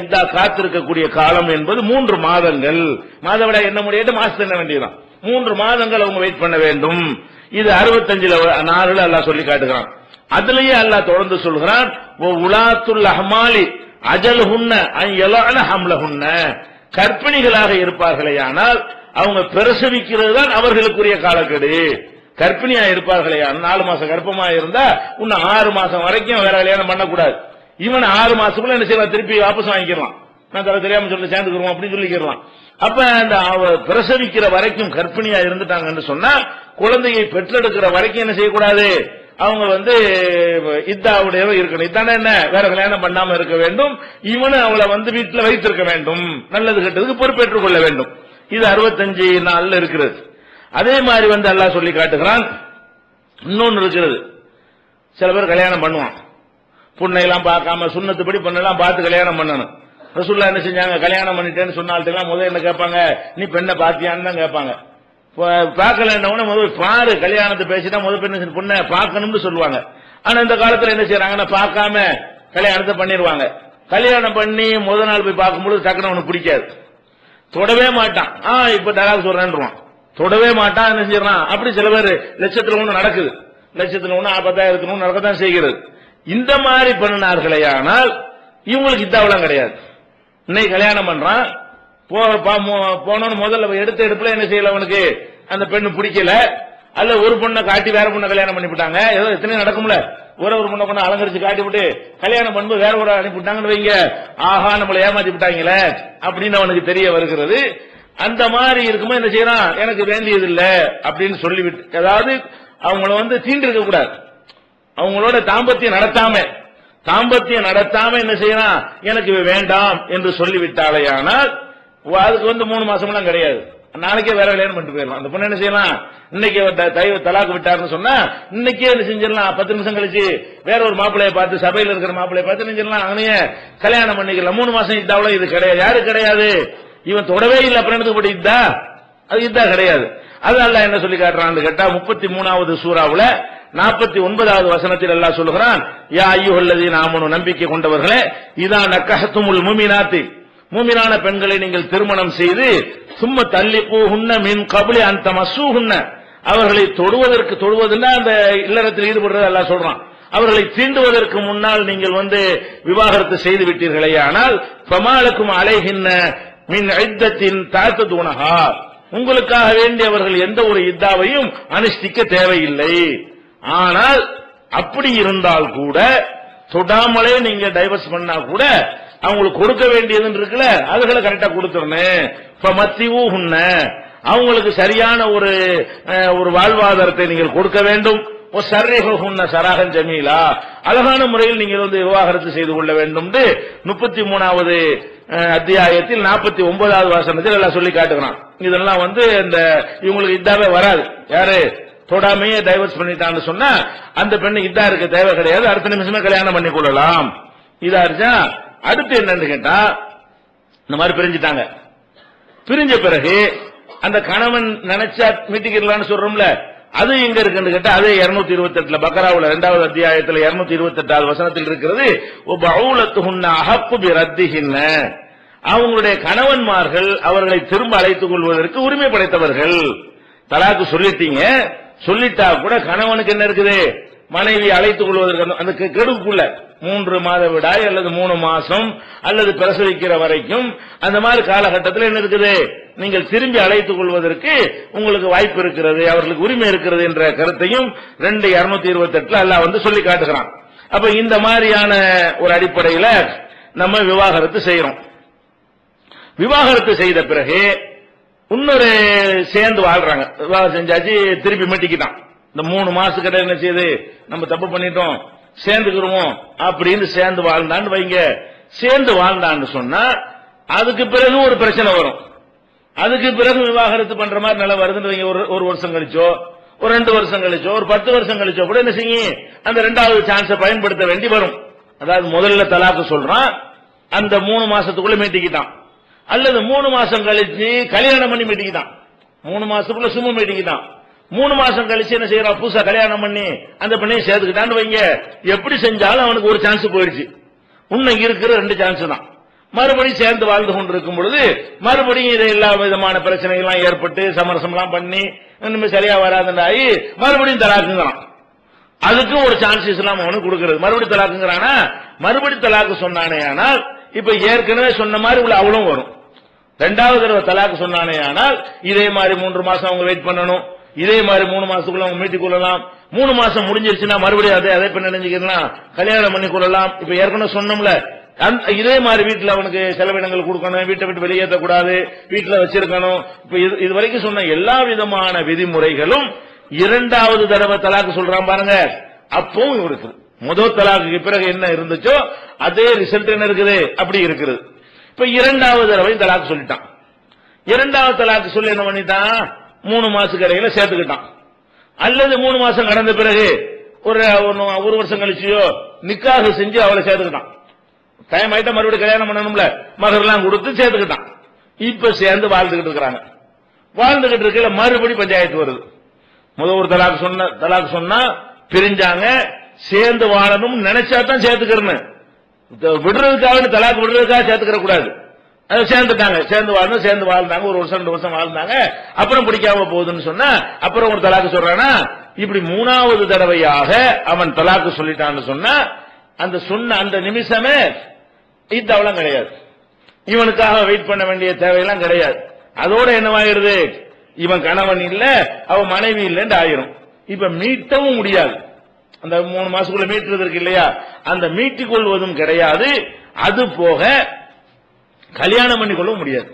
இதா காத்திருக்கக்கூடிய காலம் என்பது மூன்று மாதங்கள். மாதவிடா என்ன முடியாது மாசம் என்ன வேண்டியதான் மூன்று மாதங்கள் அவங்க வெயிட் பண்ண வேண்டும். இது அறுபத்தஞ்சுல நாலுல அல்லாஹ் சொல்லி காட்டுகிறான். அதுலயே அல்லாஹ் தொடர்ந்து சொல்கிறான் உலாத்துல் அஹ்மாலி அஜல் ஹுன்ன ஹம்ல ஹுன்ன கற்பிணிகளாக இருப்பார்களே ஆனால் அவங்க பிரசவிக்கிறது தான் அவர்களுக்குரிய காலக்கெடு. கர்ப்பிணியா இருப்பார்களே நாலு மாசம் கர்ப்பமா இருந்தா இன்னும் ஆறு மாசம் வரைக்கும் வேற கல்யாணம் பண்ணக்கூடாது. இவன் ஆறு மாசத்துக்குள்ள என்ன செய்யலாம் திருப்பி வாபஸ் வாங்கிக்கலாம் நான் தர தெரியாம சொல்லி சேர்ந்துக்கிறோம் அப்படின்னு சொல்லிக்கிறலாம் அப்ப அந்த பிரசவிக்கிற வரைக்கும் கர்ப்பிணியா இருந்துட்டாங்கன்னு சொன்னா குழந்தையை பெற்றெடுக்கிற வரைக்கும் என்ன செய்யக்கூடாது? அவங்க வந்து இத்தாவுடைய இருக்கணும். இத்தானே என்ன? வேற கல்யாணம் பண்ணாம இருக்க வேண்டும். இவனு அவளை வந்து வீட்டுல வைத்திருக்க வேண்டும். நல்லது கெட்டதுக்கு பொறுப்பேற்றுக் கொள்ள வேண்டும். இது அறுபத்தஞ்சு நாள்ல இருக்கிறது. அதே மாதிரி வந்து அல்லாஹ் சொல்லி காட்டுகிறான். இன்னொன்னு இருக்கிறது. சில பேர் கல்யாணம் பண்ணுவான். புண்ணையெல்லாம் பார்க்காம சுண்ணத்துப்படி பொண்ணெல்லாம் பார்த்து கல்யாணம் பண்ணணும். ரசூல்லா என்ன செஞ்சாங்க? கல்யாணம் பண்ணிட்டேன்னு சொன்னால்ட்டெல்லாம் முதல் என்ன கேட்பாங்க? நீ பெண்ணை பார்த்தியான்னு தான் கேட்பாங்க. பார்க்கலன்னவன முதல் பாரு கல்யாணத்தை பேசிட்டா முதல் பெண்ணு பொண்ணை பார்க்கணும்னு சொல்லுவாங்க. ஆனா இந்த காலத்துல என்ன செய்யறாங்கன்னா பார்க்காம கல்யாணத்தை பண்ணிடுவாங்க கல்யாணம் பண்ணி முத நாள் போய் பார்க்கும்போது டக்குனு அவனுக்கு பிடிக்காது. தொடவே மாட்டான். ஆ இப்ப தகவல் சொல்றேன்றான் தொடவே மாட்டான் என்ன செய்யறான்? அப்படி சில பேர் லட்சத்துல ஒண்ணு நடக்குது. லட்சத்துல ஒண்ணு பத்தாயிரத்துல ஒண்ணு நடக்கத்தான் செய்கிறது. இந்த மாதிரி பண்ணினார்களே ஆனால் இவங்களுக்கு இத்தாவெல்லாம் கிடையாது. இன்னைக்கு கல்யாணம் பண்றான் போனோன்னு முதல்ல எடுத்த எடுப்புல என்ன செய்யல அவனுக்கு? அந்த பெண்ணு பிடிக்கல. அல்ல ஒரு பொண்ணை காட்டி வேற பொண்ணை கல்யாணம் பண்ணிவிட்டாங்க ஏதோ எத்தனையும் நடக்கும்ல. ஒரு ஒரு பொண்ணை கொண்டு அலங்கரிச்சு காட்டி விட்டு கல்யாணம் பண்ணும்போது வேற ஒரு அனுப்பிவிட்டாங்கன்னு வைங்க. ஆஹா நம்மளை ஏமாத்தி விட்டாங்களே அப்படின்னு அவனுக்கு தெரிய வருகிறது. அந்த மாதிரி இருக்கும்போது என்ன செய்யறான்? எனக்கு வேண்டியது இல்லை அப்படின்னு சொல்லிவிட்டு அதாவது அவங்கள வந்து தீண்டிருக்க கூடாது அவங்களோட தாம்பத்தியம் நடத்தாம தாம்பத்தியம் நடத்தாம என்ன செய்யலாம் எனக்கு வேண்டாம் என்று சொல்லிவிட்டாலேயானால் அதுக்கு வந்து மூணு மாசம் எல்லாம் கிடையாது. நாளைக்கே வேற கல்யாணம் பண்ணிட்டு போயிடலாம். அந்த பொண்ணு என்ன செய்யலாம்? இன்னைக்கு தலாக்கு விட்டாருன்னு சொன்னா இன்னைக்கே என்ன செஞ்சிடலாம்? பத்து நிமிஷம் கழிச்சு வேற ஒரு மாப்பிளைய பார்த்து சபையில் இருக்கிற மாப்பிளைய பார்த்து செஞ்சிடலாம்? அவனையே கல்யாணம் பண்ணிக்கலாம். மூணு மாசம் இதாவில இது கிடையாது. யாரு கிடையாது? இவன் தொடவே இல்லை. அப்புறம் எனக்கு இதா? அது இதா கிடையாது. அதனால என்ன சொல்லி காட்டுறான்? கேட்டா முப்பத்தி மூணாவது சூறாவுல நாற்பத்தி ஒன்பதாவது வசனத்தில் எல்லாம் சொல்லுகிறான் யா ஐயோல்லதி நாமனு நம்பிக்கை கொண்டவர்களே இதான் நக்கஹத்துமுல் முமினாத்தி. மூமினான பெண்களை நீங்கள் திருமணம் செய்து சும்ம தள்ளி போகுன்ன மின் கபலி அந்த மசூகுன்ன அவர்களை தொடுவதற்கு தொடுவதுன்னா அந்த இல்லறத்தில் ஈடுபடுறது எல்லாம் சொல்றான். அவர்களை தீண்டுவதற்கு முன்னால் நீங்கள் வந்து விவாகரத்து செய்து விட்டீர்களே ஆனால் பிரமாளுக்கும் அலைகின்ற மின் ஐத்தத்தின் தாழ்த்த தூணகா உங்களுக்காக வேண்டி அவர்கள் எந்த ஒரு இத்தாவையும் அனுஷ்டிக்க தேவையில்லை. ஆனால் அப்படி இருந்தால் கூட தொடாமலே நீங்க டைவர்ஸ் பண்ணா கூட அவங்களுக்கு கொடுக்க வேண்டியதுன்னு இருக்குல்ல அதுகளை கரெக்டா கொடுத்துடணும். இப்ப மத்தியூ உன்ன அவங்களுக்கு சரியான ஒரு ஒரு வாழ்வாதாரத்தை நீங்கள் கொடுக்க வேண்டும். சராகன் ஜமீலா. அழகான முறையில் நீங்கள் வந்து விவாகரத்து செய்து கொள்ள வேண்டும் முப்பத்தி மூணாவது அத்தியாயத்தில் நாற்பத்தி ஒன்பதாவது வாசனத்தில் எல்லாம் சொல்லி காட்டுகிறான். இதெல்லாம் வந்து இந்த இவங்களுக்கு இதாவே வராது. யாரு? தொடாமையே டைவர்ஸ் பண்ணிட்டான்னு சொன்னா அந்த பெண்ணு இதா இருக்க தேவை கிடையாது. அடுத்த நிமிஷமே கல்யாணம் பண்ணி கொள்ளலாம். இதா இருச்சா அடுத்து என்னன்னு கேட்டா இந்த மாதிரி பிரிஞ்சுட்டாங்க. பிரிஞ்ச பிறகு அந்த கணவன் நினைச்சா மீட்டிக்கலாம்னு சொல்றோம்ல. அது எங்க இருக்குன்னு கேட்டா அது இருநூத்தி இருபத்தி எட்டுல பக்கராவுல இரண்டாவது அத்தியாயத்துல இருநூத்தி இருபத்தி எட்டாவது வசனத்தில் இருக்கிறது அகப்பு ரத்திகின்ன அவங்களுடைய கணவன்மார்கள் அவர்களை திரும்ப அழைத்துக் கொள்வதற்கு உரிமை படைத்தவர்கள். தலாக்கு சொல்லிட்டீங்க சொல்லிட்டா கூட கணவனுக்கு என்ன இருக்குது? மனைவி அழைத்துக் கொள்வதற்கு அந்த கெடுக்குள்ள மூன்று மாத விடாய் அல்லது மூணு மாசம் அல்லது பிரசவிக்கிற வரைக்கும் அந்த மாதிரி காலகட்டத்தில் என்ன இருக்குது? நீங்கள் திரும்பி அழைத்துக் கொள்வதற்கு உங்களுக்கு வாய்ப்பு இருக்கிறது அவர்களுக்கு உரிமை இருக்கிறது என்ற கருத்தையும் ரெண்டு இருநூத்தி இருபத்தி எட்டுல எல்லாம் வந்து சொல்லி காட்டுகிறான். அப்ப இந்த மாதிரியான ஒரு அடிப்படையில நம்ம விவாகரத்து செய்யறோம். விவாகரத்து செய்த பிறகு இன்னொரு சேர்ந்து வாழ்றாங்க. விவாகம் செஞ்சாச்சு திருப்பி மீட்டிக்கிட்டான். இந்த மூணு மாசத்துக்கிட்ட என்ன செய்யுது? நம்ம தப்பு பண்ணிட்டோம். சேர்ந்துக்கிறோம்? அப்படின்னு சேர்ந்து வாழ்ந்தான்னு வைங்க. சேர்ந்து வாழ்ந்தான்னு சொன்னா அதுக்கு பிறகு ஒரு பிரச்சனை வரும். அதுக்கு பிறகு விவாகரத்து பண்ற மாதிரி நிலை வருதுன்னு வைங்க. ஒரு ஒரு வருஷம் கழிச்சோ ஒரு ரெண்டு வருஷம் கழிச்சோ ஒரு பத்து வருஷம் கழிச்சோ கூட என்ன செய்யும் அந்த ரெண்டாவது சான்ஸை பயன்படுத்த வேண்டி வரும். அதாவது முதல்ல தலாக்கு சொல்றான். அந்த மூணு மாசத்துக்குள்ள மீட்டிக்கிட்டான். அல்லது மூணு மாசம் கழிச்சு கல்யாணம் பண்ணி மீட்டிக்கிட்டான். மூணு மாசத்துக்குள்ள சும்மா மீட்டிக்கிட்டான். மூணு மாசம் கழிச்சு என்ன செய்யறான் புதுசா கல்யாணம் பண்ணி அந்த பெண்ணையும் சேர்த்துக்கிட்டான்னு வைங்க. எப்படி செஞ்சாலும் அவனுக்கு ஒரு சான்ஸ் போயிடுச்சு. உன்னை இருக்கிற ரெண்டு சான்ஸ் தான். மறுபடியும் சேர்ந்து வாழ்ந்து கொண்டிருக்கும் பொழுது மறுபடியும் இதை எல்லா விதமான பிரச்சனைகள்லாம் ஏற்பட்டு சமரசம்லாம் பண்ணி இன்னுமே சரியா வராதுன்றாயி மறுபடியும் தலாக்குங்கிறான். அதுக்கும் ஒரு சான்ஸ் இஸ்லாம் அவனுக்கு கொடுக்கறது. மறுபடியும் தலாக்குங்கிறானா? மறுபடியும் தலாக்கு சொன்னானே ஆனால் இப்ப ஏற்கனவே சொன்ன மாதிரி உள்ள அவளும் வரும். ரெண்டாவது தடவை தலாக்கு சொன்னானே ஆனால் இதே மாதிரி மூன்று மாசம் அவங்க வெயிட் பண்ணணும். இதே மாதிரி மூணு மாசத்துக்குள்ள அவங்க மீட்டிக் கொள்ளலாம். மூணு மாசம் முடிஞ்சிருச்சுன்னா மறுபடியும் அதே அதே பண்ண நினைஞ்சுக்கலாம் கல்யாணம் பண்ணி கொள்ளலாம். இப்ப ஏற்கனவே சொன்னோம்ல அந்த- இதே மாதிரி வீட்டுல அவனுக்கு செலவினங்கள் கொடுக்கணும் வீட்டை விட்டு வெளியேற்றக்கூடாது வீட்டுல வச்சிருக்கணும். இப்ப இது- இது வரைக்கும் சொன்ன எல்லா விதமான விதிமுறைகளும் இரண்டாவது தடவை தலாக்கு சொல்றான் பாருங்க. அப்பவும் இருக்குது முதல் தலாக்கு பிறகு என்ன இருந்துச்சோ அதே ரிசல்ட் என்ன இருக்குது? அப்படி இருக்குது. இப்ப இரண்டாவது தடவை தலாக்கு சொல்லிட்டான். இரண்டாவது தலாக்கு சொல்லி என்ன பண்ணிட்டான்? மூணு மாசத்துக்கு இடையில சேர்த்துக்கிட்டான். அல்லது மூணு மாசம் கடந்த பிறகு ஒரு ஒரு- ஒரு வருஷம் கழிச்சியோ நிக்காக செஞ்சு அவளை சேர்த்துக்கிட்டான். டைம் ஆயிட்டா மறுபடியும் கல்யாணம் பண்ணணும்ல. மகர்லாம் கொடுத்து சேர்த்துக்கிட்டான். இப்ப சேர்ந்து வாழ்ந்துகிட்டு இருக்கிறாங்க. வாழ்ந்துகிட்டு இருக்கல மறுபடி பஞ்சாயத்து வருது. முத ஒரு தலாக் சொன்ன தலாக் சொன்னா பிரிஞ்சாங்க சேர்ந்து வாழணும் நினைச்சா தான் சேர்த்துக்கிறேன்னு. விடுறதுக்காக தலாக் விடுறதுக்காக சேர்த்துக்கிற கூடாது சேர்ந்துட்டாங்க. சேர்ந்து வாழ்ந்து சேர்ந்து வாழ்ந்தாங்க. ஒரு வருஷம் ரெண்டு வருஷம் வாழ்ந்தாங்க. அப்புறம் பிடிக்காம போகுதுன்னு சொன்னா அப்புறம் ஒரு தலாக்கு சொல்றானா இப்படி மூணாவது தடவையாக அவன் தலாக்கு சொல்லிட்டான்னு சொன்னா அந்த சொன்ன அந்த நிமிஷமே இத்தவளம் கிடையாது. இவனுக்காக வெயிட் பண்ண வேண்டிய தேவையெல்லாம் கிடையாது. அதோட என்னவாயிருது இவன் கணவன் இல்ல அவன் மனைவி இல்லைன்னு ஆயிரும். இப்ப மீட்டவும் முடியாது. அந்த மூணு மாசத்துக்குள்ள மீட்டுறதுக்கு இல்லையா? அந்த மீட்டிக் கொள்வதும் கிடையாது. அது போக கல்யாணம் பண்ணி கொள்ள முடியாது.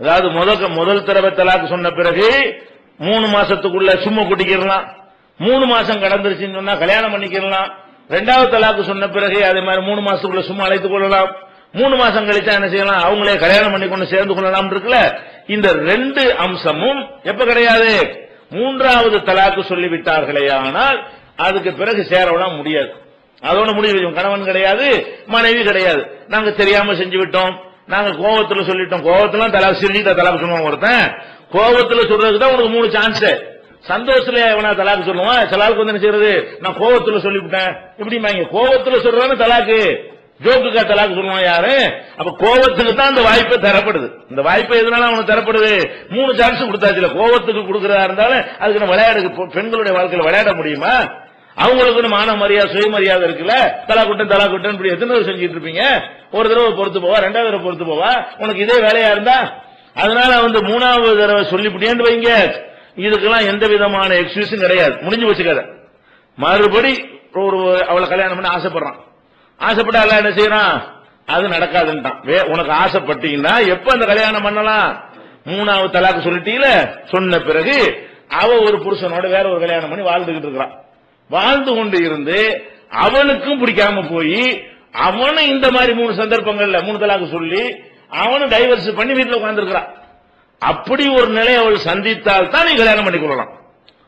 அதாவது முதல் முதல் தடவை தலாக்கு சொன்ன பிறகு மூணு மாசத்துக்குள்ள சும்மா குட்டிக்கிறலாம் மூணு மாசம் கடந்துருச்சுன்னு சொன்னா கல்யாணம் பண்ணிக்கிடலாம். ரெண்டாவது தலாக்கு சொன்ன பிறகு அதே மாதிரி மூணு மாசத்துக்குள்ள சும்மா அழைத்துக் கொள்ளலாம். மூணு மாசம் கழிச்சா என்ன செய்யலாம்? அவங்களே கல்யாணம் பண்ணி கொண்டு சேர்ந்து கொள்ளலாம் இருக்குல்ல? இந்த ரெண்டு அம்சமும் எப்ப கிடையாது? மூன்றாவது தலாக்கு சொல்லிவிட்டார்களே ஆனால் அதுக்கு பிறகு சேரலாம் முடியாது. அதோட முடிவு கணவன் கிடையாது மனைவி கிடையாது. நாங்க தெரியாம செஞ்சு விட்டோம் நாங்க கோபத்துல சொல்லிட்டோம். கோபத்துல தலை சிரிட்ட தலாக்கு சொல்லுவான் ஒருத்தன். கோபத்துல சொல்றதுக்கு தான் உனக்கு மூணு சான்ஸ் சந்தோஷத்துல எவனா தலாக்கு சொல்லுவான் சிலாவுக்கு வந்து என்ன செய்யறது? நான் கோபத்துல சொல்லிவிட்டேன். இப்படி கோபத்துல சொல்றான்னு தலாக்கு? ஜோக்குக்கா தலாக்கு சொல்லுவான் யாரு? அப்ப கோவத்துக்கு தான் அந்த வாய்ப்பு தரப்படுது. இந்த வாய்ப்பு எதனால அவனுக்கு தரப்படுது? மூணு சான்ஸ் கொடுத்தாச்சு கோவத்துக்கு கொடுக்கறதா இருந்தாலும் அதுக்கு நம்ம விளையாடு பெண்களுடைய வாழ்க்கையில் விளையாட முடியுமா? அவங்களுக்கு மான மரியாதை சுயமரியாதை இருக்குல்ல? தலா குட்டன் தலா குட்டன் இப்படி எத்தனை தடவை செஞ்சுட்டு இருப்பீங்க? ஒரு தடவை பொறுத்து போவா ரெண்டாவது தடவை பொறுத்து போவா? உனக்கு இதே வேலையா இருந்தா? அதனால வந்து மூணாவது தடவை சொல்லிவிட்டேன்னு வைங்க. இதுக்கெல்லாம் எந்த விதமான எக்ஸ்கியூஸும் கிடையாது. முடிஞ்சு வச்சுக்காத மறுபடி ஒரு அவளை கல்யாணம் பண்ண ஆசைப்படுறான். ஆசைப்பட்டா எல்லாம் என்ன செய்யறான்? அது நடக்காதுன்ட்டான். வே உனக்கு ஆசைப்பட்டீங்கன்னா எப்ப அந்த கல்யாணம் பண்ணலாம்? மூணாவது தலாக்கு சொல்லிட்டீல சொன்ன பிறகு அவ ஒரு புருஷனோட வேற ஒரு கல்யாணம் பண்ணி வாழ்ந்துகிட்டு இருக்கிறான். வாழ்ந்து கொண்டு இருந்து அவனுக்கும் பிடிக்காம போய் அவனும் இந்த மாதிரி மூணு சந்தர்ப்பங்கள்ல மூணு தலாக்கு சொல்லி அவனும் டைவர்ஸ் பண்ணி வீட்டில் உட்கார்ந்துருக்கிறான். அப்படி ஒரு நிலை அவள் சந்தித்தால் தான் நீ கல்யாணம் பண்ணி கொள்ளலாம்.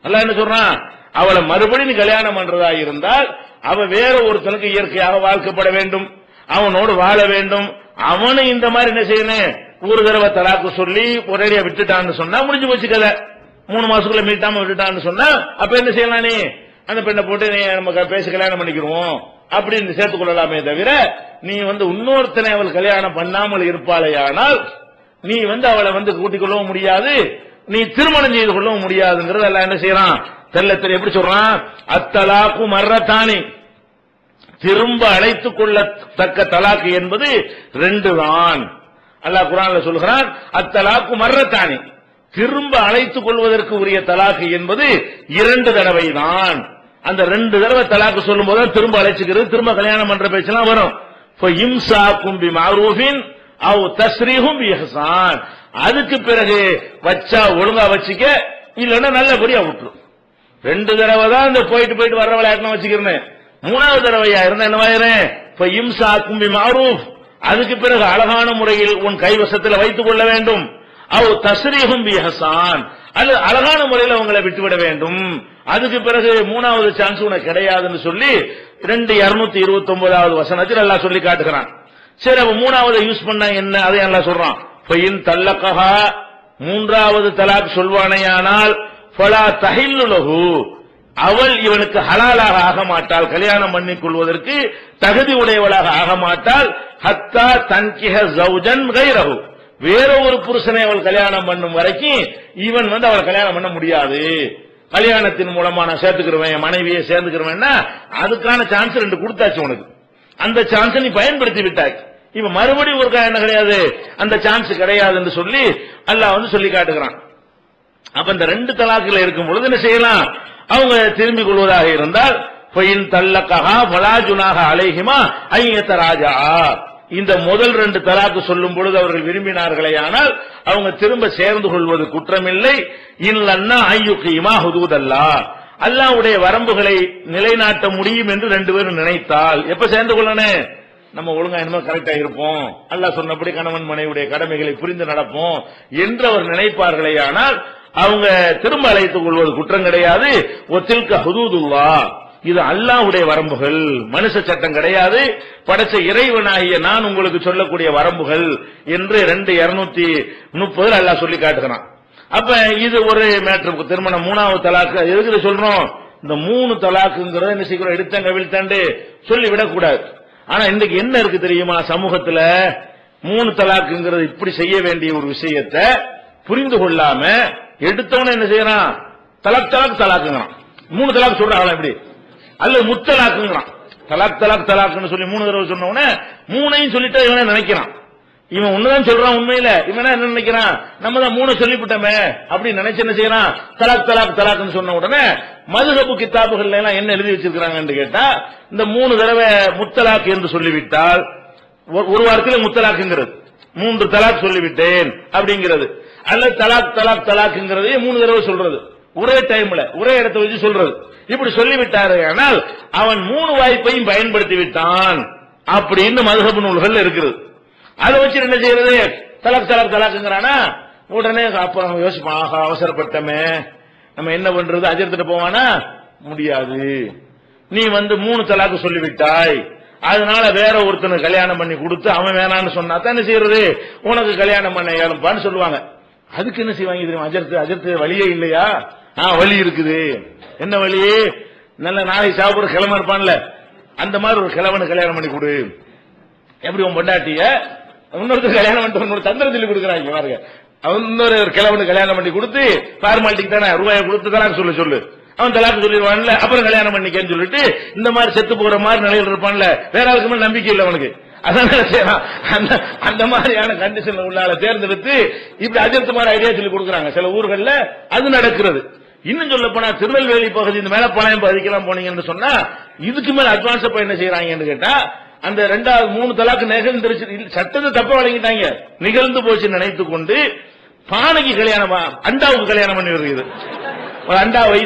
அல்ல என்ன சொல்றான்? அவளை மறுபடியும் நீ கல்யாணம் பண்றதா இருந்தால் அவ வேற ஒருத்தனுக்கு இயற்கையாக வாழ்க்கப்பட வேண்டும். அவனோடு வாழ வேண்டும். அவனு இந்த மாதிரி என்ன செய்யணும்? ஒரு தடவை தலாக்கு சொல்லி ஒரேடியா விட்டுட்டான்னு சொன்னா முடிஞ்சு போச்சு கதை. மூணு மாசத்துக்குள்ள மீட்டாம விட்டுட்டான்னு சொன்னா அப்ப என்ன செய்யலாம் நீ? அந்த பெண்ணை போட்டு நீ நம்ம பேசி கல்யாணம் பண்ணிக்கிடுவோம் அப்படின்னு சேர்த்துக் கொள்ளலாமே தவிர நீ வந்து இன்னொருத்தனை அவள் கல்யாணம் பண்ணாமல் இருப்பாளையானால் நீ வந்து அவளை வந்து கூட்டிக் கொள்ளவும் முடியாது நீ திருமணம் செய்து கொள்ளவும் முடியாதுங்கிறது எல்லாம் என்ன செய்யறான்? தெல்லத்தில் தெரிய எப்படி சொல்றான்? அத்தலாக்கு மர்றத்தானி திரும்ப அழைத்துக் கொள்ளத்தக்க தலாக்கு என்பது ரெண்டு தான். அல்லாஹ் குரான்ல சொல்கிறான் அத்தலாக்கு மர்றத்தானி திரும்ப அழைத்துக் கொள்வதற்கு உரிய தலாக்கு என்பது இரண்டு தடவை தான். அந்த ரெண்டு தடவை தலாக்கு சொல்லும் போது திரும்ப அழைச்சுக்கிறது. திரும்ப கல்யாணம் பண்ற பேச்செல்லாம் வரும். இப்போ இம்சா கும்பி மாரூஃபின் அவ் தஸ்ரீஹும் யஹசான் அதுக்கு பிறகு வச்சா ஒழுங்கா வச்சுக்க இல்லைன்னா நல்லபடியா விட்டுரும். ரெண்டு தடவை தான் இந்த போயிட்டு போயிட்டு வர்ற விளையாட்டு வச்சுக்கிறேன். மூணாவது தடவையா இருந்தா என்னவாயிரேன் இப்ப இம்சா கும்பி மாரூஃப் அதுக்கு பிறகு அழகான முறையில் உன் கைவசத்தில் வைத்துக் கொள்ள வேண்டும். அவ் தஸ்ரீஹும் பிஹசான் அல்லது அழகான முறையில் உங்களை விட்டுவிட வேண்டும். அதுக்கு பிறகு மூணாவது சான்ஸ் உனக்கு கிடையாதுன்னு சொல்லி ரெண்டு இருநூத்தி இருபத்தி ஒன்பதாவது வசனத்தில் எல்லாம் சொல்லி காட்டுகிறான். சரி அப்ப மூணாவது யூஸ் பண்ணா என்ன? அதை எல்லாம் சொல்றான். பையன் தல்லக்கஹா. மூன்றாவது தலாக் சொல்வானையானால் பலா தகில்லுலகு அவள் இவனுக்கு ஹலாலாக ஆக மாட்டாள். கல்யாணம் பண்ணிக் கொள்வதற்கு தகுதி உடையவளாக ஆக மாட்டாள். ஹத்தா தன்கிஹ ஜவுஜன் கைரகு வேற ஒரு புருஷனை அவள் கல்யாணம் பண்ணும் வரைக்கும் இவன் வந்து அவளை கல்யாணம் பண்ண முடியாது. கல்யாணத்தின் மூலமா நான் சேர்த்துக்கிறவன் என் மனைவியை சேர்ந்துக்கிறவன்னா அதுக்கான சான்ஸ் ரெண்டு கொடுத்தாச்சு உனக்கு. அந்த சான்ஸ் நீ பயன்படுத்தி விட்டாய். இப்ப மறுபடியும் ஒரு என்ன கிடையாது? அந்த சான்ஸ் கிடையாதுன்னு சொல்லி அல்லாஹ் வந்து சொல்லி காட்டுகிறான். அப்ப இந்த ரெண்டு தலாக்குல இருக்கும் பொழுது என்ன செய்யலாம்? அவங்க திரும்பிக் கொள்வதாக இருந்தால் பொயின் தல்லக்கஹா பலாஜுனாக அலைஹிமா ஐயத்த ராஜா. இந்த முதல் ரெண்டு தலாக்கு சொல்லும் பொழுது அவர்கள் விரும்பினார்களே ஆனால் அவங்க திரும்ப சேர்ந்து கொள்வது குற்றமில்லை. இல்லன்னா ஐயுக்கியமா ஹுதூதல்லா. அல்லாவுடைய வரம்புகளை நிலைநாட்ட முடியும் என்று ரெண்டு பேரும் நினைத்தால் எப்ப சேர்ந்து கொள்ளனே? நம்ம ஒழுங்கா இனிமே கரெக்டா இருப்போம். அல்லாஹ் சொன்னபடி கணவன் மனைவியுடைய கடமைகளை புரிந்து நடப்போம் என்று அவர் நினைப்பார்களே ஆனால் அவங்க திரும்ப அழைத்துக் கொள்வது குற்றம் கிடையாது. ஒத்தில்க ஹுதூதுல்லா. இது அல்லாஹ்வுடைய வரம்புகள். மனுஷ சட்டம் கிடையாது. படைச்ச இறைவனாகிய நான் உங்களுக்கு சொல்லக்கூடிய வரம்புகள் என்று ரெண்டு இருநூத்தி முப்பது அல்லாஹ் சொல்லி காட்டுகிறான். அப்ப இது ஒரு மேட்ரு திருமணம் மூணாவது தலாக்கு எதுக்கு சொல்றோம்? இந்த மூணு தலாக்குங்கிறத என்ன செய்கிறோம் எடுத்தங்க விழுத்தாண்டு சொல்லிவிடக்கூடாது ஆனா இன்னைக்கு என்ன இருக்கு தெரியுமா சமூகத்துல? மூணு தலாக்குங்கிறது இப்படி செய்ய வேண்டிய ஒரு விஷயத்த புரிந்து கொள்ளாம எடுத்தவன என்ன செய்யறான்? தலாக் தலாக் தலாக்குங்கிறான். மூணு தலாக் சொல்றாங்களா இப்படி? அல்லது முத்தலாக்குங்கிறான் தலாக் தலாக் தலாக்குன்னு சொல்லி மூணு தடவை சொன்ன உடனே மூணையும் சொல்லிட்டு இவனே நினைக்கிறான். இவன் ஒண்ணுதான் சொல்றான் உண்மையில. இவனா என்ன நினைக்கிறான்? நம்ம தான் மூணு சொல்லிவிட்டோமே அப்படி நினைச்சு என்ன செய்யறான்? தலாக் தலாக் தலாக்னு சொன்ன உடனே மதுகப்பு கித்தாபுகள்ல எல்லாம் என்ன எழுதி வச்சிருக்கிறாங்கன்னு கேட்டா இந்த மூணு தடவை முத்தலாக் என்று சொல்லிவிட்டால் ஒரு- ஒரு வாரத்தில் முத்தலாக்குங்கிறது. மூன்று தலாக் சொல்லிவிட்டேன் அப்படிங்கிறது. அல்ல தலாக் தலாக் தலாக்குங்கிறதையே மூணு தடவை சொல்றது. ஒரே டைம்ல ஒரே இடத்தை வச்சு சொல்றது. இப்படி சொல்லிவிட்டாரு ஆனால் அவன் மூணு வாய்ப்பையும் பயன்படுத்தி விட்டான் அப்படின்னு மதுகப்பு நூல்கள் இருக்குது. அதை வச்சு என்ன செய்யறது? தலக் தலக் தலாக்குங்கிறானா? உடனே அப்புறம் யோசிப்பான் ஆஹா அவசரப்பட்டமே. நம்ம என்ன பண்றது? அஜர்த்துட்டு போவானா? முடியாது. நீ வந்து மூணு தலாக்கு சொல்லிவிட்டாய். அதனால வேற ஒருத்தனுக்கு கல்யாணம் பண்ணி கொடுத்து அவன் வேணான்னு சொன்னா தான் என்ன செய்யறது? உனக்கு கல்யாணம் பண்ண இயலும்பான்னு சொல்லுவாங்க. அதுக்கு என்ன செய்வாங்க தெரியுமா? அஜர்த்து அஜர்த்து வழியே இல்லையா? வழி இருக்குது. என்ன வழி நல்ல நாளைக்கு சாப்பிடுற கிழமை இருப்பான்ல. அந்த மாதிரி ஒரு கிழவனு கல்யாணம் பண்ணி கொடு. எப்படி உன் பொண்டாட்டிய? இன்னொருத்தர் கல்யாணம் பண்ணிட்டு இன்னொரு தந்திரம் சொல்லி கொடுக்குறாங்க பாருங்க. அவன் இன்னொரு ஒரு கிழவனு கல்யாணம் பண்ணி கொடுத்து ஃபார்மாலிட்டிக்கு தானே ரூபாயை கொடுத்து தலாக்கு சொல்ல சொல்லு. அவன் தலாக்கு சொல்லிடுவான்ல அப்புறம் கல்யாணம் பண்ணிக்கன்னு சொல்லிட்டு இந்த மாதிரி செத்து போற மாதிரி நிலையில் இருப்பான்ல. வேற யாருக்கு மேல நம்பிக்கை இல்லை அவனுக்கு. அதான் செய்யறான். அந்த அந்த மாதிரியான கண்டிஷன் உள்ளால தேர்ந்தெடுத்து இப்படி அஜித் மாதிரி ஐடியா சொல்லி கொடுக்குறாங்க. சில ஊர்கள்ல அது நடக்கிறது. இன்னும் சொல்ல போனா திருநெல்வேலி பகுதி இந்த மேலப்பாளையம் பகுதிக்கெல்லாம் போனீங்கன்னு சொன்னா இதுக்கு மேல அட்வான்ஸ் இப்ப என்ன செய்யறாங்கன்னு கேட்டா அந்த ரெண்டாவது மூணு தலாக்கு நிகழ்ந்துருச்சு. சட்டத்தை தப்ப வழங்கிட்டாங்க நிகழ்ந்து போச்சு நினைத்து கொண்டு பானைக்கு கல்யாணம் அண்டாவுக்கு கல்யாணம் பண்ணி வருகிறது. ஒரு அண்டாவை